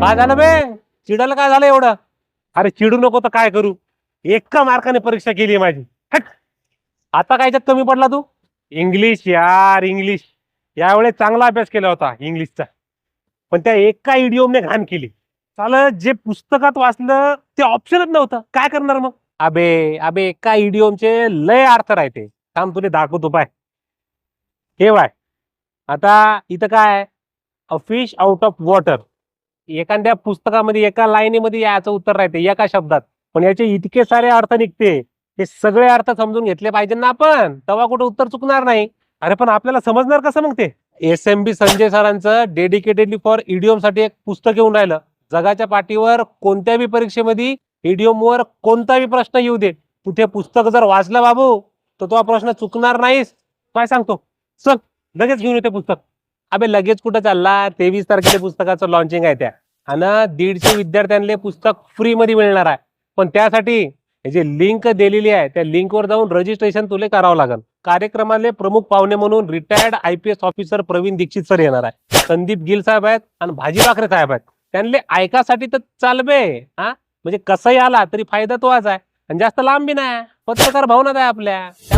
काय झालं बे? चिडायला काय झालं एवढं? अरे चिडू नको तर काय करू? एका मार्काने परीक्षा केली माझी. हट. आता काय याच्यात कमी पडला तू? इंग्लिश यार इंग्लिश यावेळेस चांगला अभ्यास केला होता इंग्लिशचा पण त्या एका इडिओमने घाण केली. चाल जे पुस्तकात वाचलं ते ऑप्शनच नव्हतं. काय करणार मग? अबे अबे एका इडिओमचे लय अर्थ राहते थांब तुला दाखवतो पाय. हे वाय आता इथं काय a fish out of water एखाद्या पुस्तकामध्ये एका लाईनीमध्ये याचं उत्तर राहते एका शब्दात. पण याचे इतके सारे अर्थ निघते. हे सगळे अर्थ समजून घेतले पाहिजे ना आपण. तेव्हा कुठे उत्तर चुकणार नाही. अरे पण आपल्याला समजणार कसं मग ते? एस एम बी संजय सरांचं डेडिकेटेडली फॉर इडिओमसाठी एक पुस्तक येऊन राहिलं. जगाच्या पाठीवर कोणत्याही परीक्षेमध्ये इडियोम वर कोणताही प्रश्न येऊ दे. तू ते पुस्तक जर वाचलं बाबू तर तो प्रश्न चुकणार नाहीस. काय सांगतो? चल. लगेच घेऊन येते पुस्तक. अबे लगेच कुठं चालला? तेवीस तारखेला पुस्तकाचं लॉन्चिंग आहे त्या. आणि दीडशे विद्यार्थ्यांना पुस्तक फ्री मध्ये मिळणार आहे. पण त्यासाठी जे लिंक दिलेली आहे त्या लिंकवर जाऊन रजिस्ट्रेशन तुला करावं लागेल. कार्यक्रमाले प्रमुख पाहुणे म्हणून retired I P S officer Pravin Dixit sir येणार आहे. संदीप गिल साहेब आहेत आणि भाजी बाकरे साहेब आहेत. त्यांना ऐकासाठी तर चालबे हा? म्हणजे कसंही आला तरी फायदा तो आज आहे. आणि जास्त लांब बी नाही. पत्रकार भावनात आहे आपल्या.